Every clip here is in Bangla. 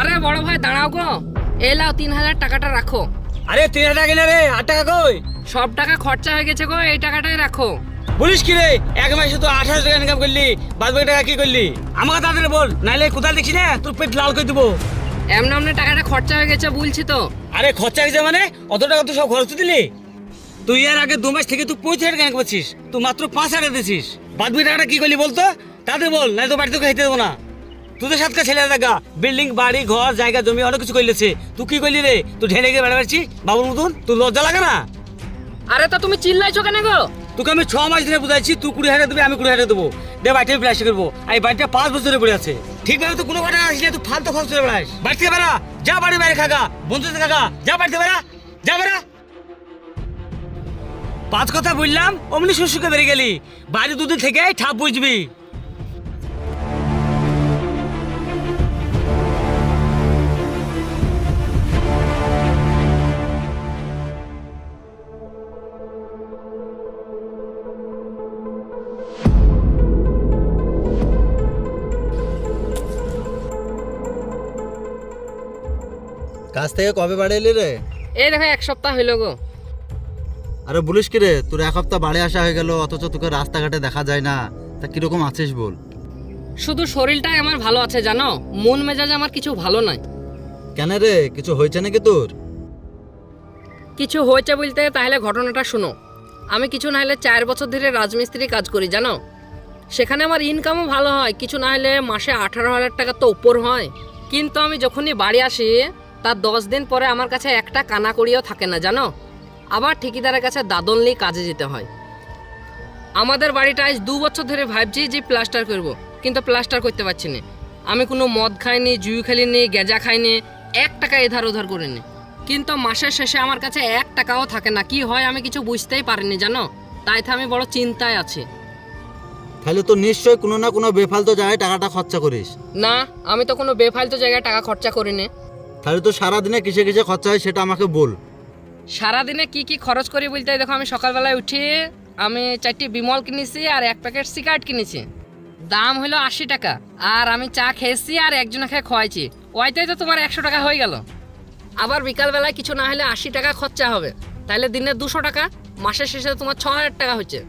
আরে বড় ভাই দাঁড়াও গো। এই লাও তিন হাজার টাকাটা রাখো। আরে তিন হাজার টাকা রে আট টাকা কই? সব টাকা খরচা হয়ে গেছে গো এই টাকাটাই রাখো। বলিস কি রে এক মাসে তো আট হাজার টাকা ইনকাম করলি। বাদ বাকি টাকা কি করলি? আমাকে তাড়াতাড়ি বল নাইলে কোথায় দেখছি না? তোর পেট লাল করে দেবো। এমন এমনি টাকাটা খরচা হয়ে গেছে বলছি তো। আরে খরচা গেছে মানে? অত টাকা তুই সব খরচ দিলি? তুই এর আগে দু মাস থেকে তুই পঁয়ত্রিশ হাজার টাকা করছিস। তুই মাত্র পাঁচ হাজার দিছিস। বাদ বাকি টাকাটা কি করলি বলতো? তাদের বল নাই তো বাড়িতে হেঁটে দেবো না। তোদের সাথে ছেলে দেখা বিল্ডিং বাড়ি ঘর জায়গা জমি অনেক কিছু করলেছে তুই কি করলি রে? তুই ঢেলে গিয়ে বেড়া বেড়াচ্ছি? বাবুর মতন? তুই লজ্জা লাগে না? আরে তো তুমি চিল্লাইছো কেন গো? তোকে আমি ছ মাস ধরে বুঝাইছি তুই কুড়ি হাজার দেবে আমি কুড়ি হাজার দেবো। দে বাড়িতে প্লাস্টিক করব। আর এই বাড়িটা পাঁচ বছর ধরে পড়ে আছে। ঠিক ঠিকভাবে তো কোনো কথা আসলে তুই ফালতু খরচ করে বেড়াস। বাড়িতে বেড়া। যা বাড়ি বাইরে খাগা। বন্ধুদের খাগা। যা বাড়িতে বেড়া। যা বেড়া। পাঁচ কথা বললাম অমনি শ্বশুরকে বেরিয়ে গেলি। বাড়ি দুদিন থেকে ঠাপ বুঝবি। কাজ থেকে কবে বাড়ি এলি রে? এই দেখো এক সপ্তাহ হইল গো। আরে বলিস কি রে তোর এক সপ্তাহ বাড়ি আসা হয়ে গেল অথচ তোকে রাস্তাঘাটে দেখা যায় না। তা কীরকম আছিস বল? শুধু শরীরটাই আমার ভালো আছে জানো? মন মেজাজ আমার কিছু ভালো নাই। কেন রে কিছু হয়েছে নাকি তোর? কিছু হয়েছে বলতে তাহলে ঘটনাটা শোনো। আমি কিছু না হলে চার বছর ধরে রাজমিস্ত্রি কাজ করি জানো? সেখানে আমার ইনকামও ভালো হয় কিছু না হলে মাসে আঠারো হাজার টাকা তো উপর হয়। কিন্তু আমি যখনই বাড়ি আসি তার দশ দিন পরে আমার কাছে একটা কানা করিও থাকে না জানো? আবার ঠিকিদারের কাছে দাদন নিয়ে কাজে যেতে হয়। আমাদের বাড়িটা আজ দু বছর ধরে ভাবছি যে প্লাস্টার করব কিন্তু প্লাস্টার করতে পারছি না। আমি কোনো মদ খাইনি জুই খেলিনি গেজা খাইনি এক টাকা এধার ওধার করিনি। কিন্তু মাসের শেষে আমার কাছে এক টাকাও থাকে না কি হয় আমি কিছু বুঝতেই পারিনি জানো? তাই তো আমি বড় চিন্তায় আছি। তাহলে তো নিশ্চয়ই কোনো না কোনো বেফালতো জায়গায় টাকাটা খরচা করিস। না আমি তো কোনো বেফালতু জায়গায় টাকা খরচা করিনি। তাহলে তো সারাদিনে কিসে কিসে খরচা হয় সেটা আমাকে বল। সারাদিনে কি কি খরচ করি বলতে দেখো, আমি সকালবেলায় উঠি, আমি চারটি বিমল কিনেছি আর এক প্যাকেট সিগারেট কিনেছি। দাম হলো আশি টাকা, আর আমি চা খেয়েছি আর একজনে খেয়ে খাওয়াইছি ওইটাই তো তোমার একশো টাকা হয়ে গেল। আবার বিকালবেলায় কিছু না হলে আশি টাকা খরচা হবে। তাহলে দিনে দুশো টাকা, মাসের শেষে তোমার ছ হাজার টাকা হচ্ছে।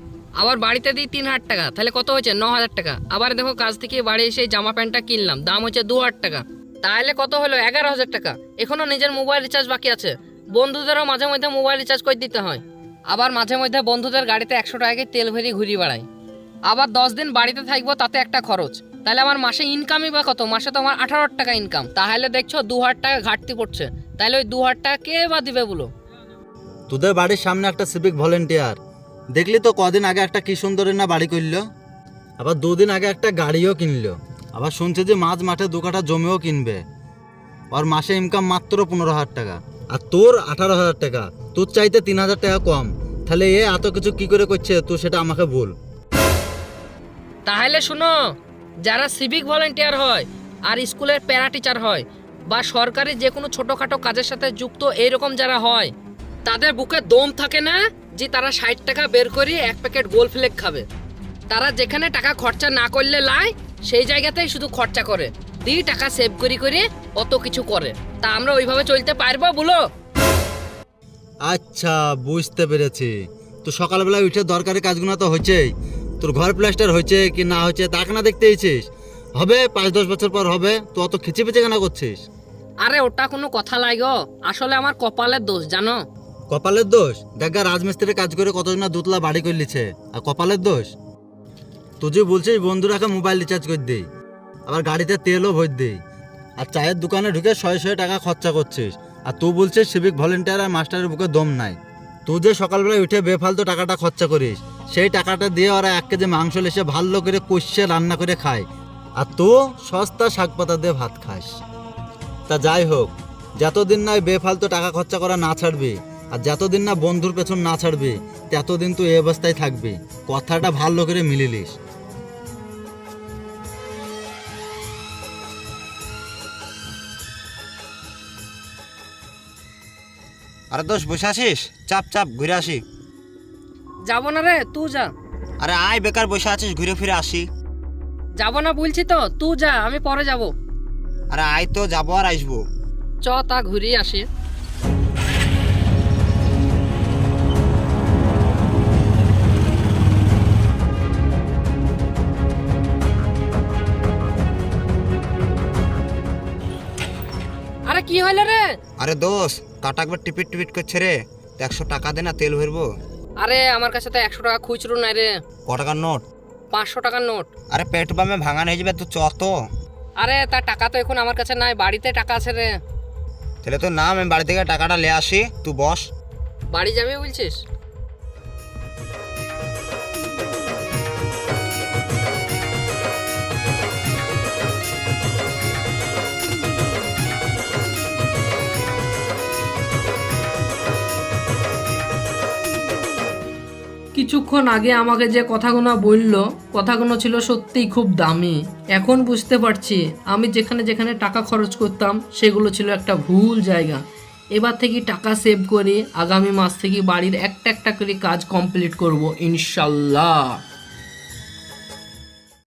আবার বাড়িতে দিই তিন হাজার টাকা, তাহলে কত হচ্ছে? ন হাজার টাকা। আবার দেখো, কাজ থেকে বাড়ি এসে জামা প্যান্টটা কিনলাম, দাম হচ্ছে দু হাজার টাকা। তাহলে কত হলো? এগারো হাজার টাকা। এখনও নিজের মোবাইল রিচার্জ বাকি আছে। বন্ধুদেরও মাঝে মধ্যে মোবাইল রিচার্জ করে দিতে হয়। আবার মাঝে মধ্যে বন্ধুদের গাড়িতে একশো টাকাকে তেল ভরি ঘুরি বেড়াই আবার দশ দিন বাড়িতে থাকব, তাতে একটা খরচ। তাহলে আমার মাসে ইনকামই বা কত? মাসে তো আমার আঠারো টাকা ইনকাম তাহলে দেখছ দু হাজার টাকা ঘাটতি পড়ছে। তাহলে ওই দু হাজার টাকা কে বা দিবে বলো? তোদের বাড়ির সামনে একটা সিভিক ভলেন্টিয়ার দেখলি তো কদিন আগে একটা কি সুন্দরী না বাড়ি করল? আবার দুদিন আগে একটা গাড়িও কিনলো। আবার শুনছে যে মাঝ মাঠে দু কাঠা জমিও কিনবে। ওর মাসে ইনকাম মাত্র পনেরো হাজার টাকা। আর তোর আঠারো হাজার টাকা। তোর চাইতে তিন হাজার টাকা কম। তাহলে এ এত কিছু কি করে করছে তুই সেটা আমাকে বল। তাহলে শুনো, যারা সিভিক ভলেন্টিয়ার হয় আর স্কুলের প্যারা টিচার হয় বা সরকারি যে কোনো ছোটোখাটো কাজের সাথে যুক্ত এইরকম যারা হয়, তাদের বুকে দম থাকে না যে তারা ষাট টাকা বের করে এক প্যাকেট গোল ফ্লেক খাবে। তারা যেখানে টাকা খরচা না করলে লাই সেই জায়গাতেই শুধু খরচা করে। দি টাকা সেভ করি করে অত কিছু করে। তা আমরা ওইভাবে চলতে পারব বলো? আচ্ছা বুঝতে পেরেছি। তো সকালবেলা উঠে দরকারি কাজগুলো তো হচ্ছেই। তোর ঘর প্লাস্টার হয়েছে কি না হচ্ছে তাকে না দেখতে এসেছিস? হবে পাঁচ দশ বছর পর হবে তো অত খিচে পিচে কেন করছিস? আরে ওটা কোনো কথা লাগো আসলে আমার কপালের দোষ জানো? কপালের দোষ? দেখা রাজমিস্ত্রির কাজ করে কতজন দুতলা বাড়ি করে লিছে আর কপালের দোষ? তুই বলছিস বন্ধুরাকে মোবাইল রিচার্জ করে দিই আবার গাড়িতে তেলও ভর দিই আর চায়ের দোকানে ঢুকে শয়ে শয়ে টাকা খরচা করছিস। আর তুই বলছিস সিভিক ভলেন্টিয়ার আর মাস্টারের বুকে দম নাই। তুই যে সকালবেলা উঠে বেফালতু টাকাটা খরচা করিস, সেই টাকাটা দিয়ে ওরা এক কেজি মাংস লেসে ভালো করে কষিয়ে রান্না করে খায়। আর তো সস্তা শাক পাতা দিয়ে ভাত খাস। তা যাই হোক, যতদিন না বেফালতু টাকা খরচা করা না ছাড়বি, আর যতদিন না বন্ধুর পেছন না ছাড়বি, ততদিন তুই এই অবস্থায় থাকবি। কথাটা ভালো করে মিলিলিস। আরে দোষ বসে আছিস? চাপ চাপ ঘুরে আসি। যাব না রে তুই যা। আরে আয় বেকার বসে আছিস ঘুরে ফিরে আসি। যাব না বলছি তো তুই যা আমি পরে যাব। আরে আয় তো যাব আর আসব। চ তা ঘুরিয়ে আসি। আরে কি হইল রে? আরে দোষ কাটা একবার টিপিট টিপিট করছে রে একশো টাকা দে না তেল ভরবো। আরে আমার কাছে তো একশো টাকা খুচরো নাই রে। ক টাকার নোট? পাঁচশো টাকার নোট। আরে পেট বামে ভাঙানো হয়ে যাবে তো চত তো। আরে তার টাকা তো এখন আমার কাছে নাই বাড়িতে টাকা আছে রে। তাহলে তো নাম আমি বাড়ি থেকে টাকাটা নিয়ে আসি তুই বস। বাড়ি যাবি বলছিস? কিছুক্ষণ আগে আমাকে যে কথাগুলো বলল, কথাগুলো ছিল সত্যিই খুব দামি। এখন বুঝতে পারছি, আমি যেখানে যেখানে টাকা খরচ করতাম, সেগুলো ছিল একটা ভুল জায়গা। এবার থেকে টাকা সেভ করে আগামী মাস থেকে বাড়ির একটা একটা করে কাজ কমপ্লিট করব, ইনশাল্লাহ।